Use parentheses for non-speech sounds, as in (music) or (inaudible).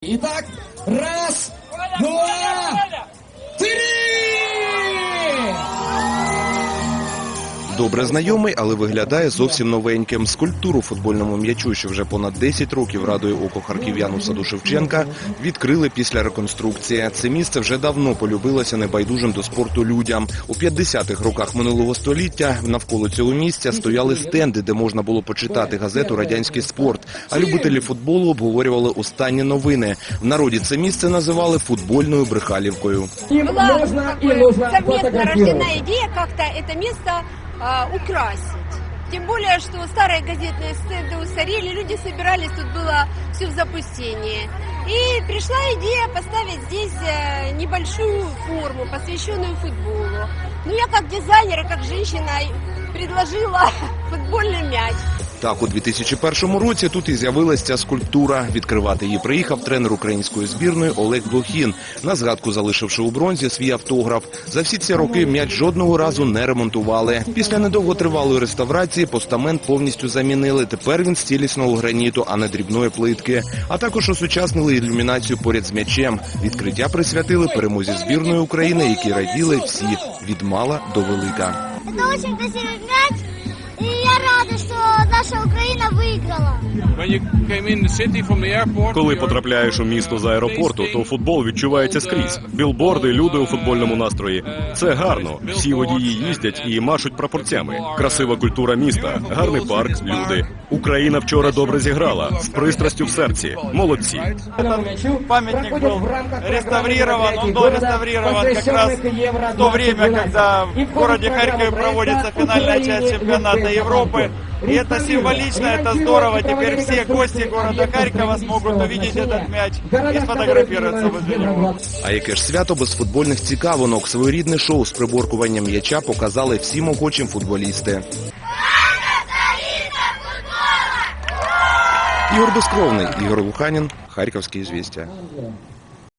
Итак, раз, два, Добре знайомий, але виглядає зовсім новеньким. Скульптуру футбольному м'ячу, що вже понад 10 років радує око харків'ян у саду Шевченка, відкрили після реконструкції. Це місце вже давно полюбилося небайдужим до спорту людям. У 50-х роках минулого століття навколо цього місця стояли стенди, де можна було почитати газету Радянський спорт. А любителі футболу обговорювали останні новини. В народі це місце називали футбольною брехалівкою. Им была можно как и бы нужно совместно фотографироваться. рождена идея как-то это место а, украсить. Тем более, что старые газетные стенды устарели, люди собирались, тут было все в запустении. И пришла идея поставить здесь э, небольшую форму, посвященную футболу. Ну, я как дизайнер и как женщина предложила (laughs) футбольный мяч. Так, у 2001 році тут і з'явилася ця скульптура. Відкривати її приїхав тренер української збірної Олег Блохін, на згадку залишивши у бронзі свій автограф. За всі ці роки м'яч жодного разу не ремонтували. Після недовготривалої реставрації постамент повністю замінили. Тепер він з цілісного граніту, а не дрібної плитки. А також осучаснили ілюмінацію поряд з м'ячем. Відкриття присвятили перемозі збірної України, які раділи всі від мала до велика. Это очень красивый мяч, и я рада, что наша Украина выиграла. Коли you're- потрапляєш у місто з аеропорту, то футбол відчувається скрізь. Білборди, люди у футбольному настрої. Це гарно. Всі водії їздять і машуть прапорцями. Красива культура міста, гарний парк, люди. Україна вчора добре зіграла з пристрастю в серці. Молодці. памятник был реставрирован, он был реставрирован как раз в то время, когда в городе Харькове проводится финальная часть чемпионата Европы. И это символично, это здорово. Теперь все гости города Харькова смогут увидеть этот мяч и сфотографироваться возле него. А яке ж свято без футбольних цікавинок? Своєрідне шоу з приборкуванням м'яча показали всім охочим футболісти. Ігор Безкровний, Ігор Луханін, Харківські звістя.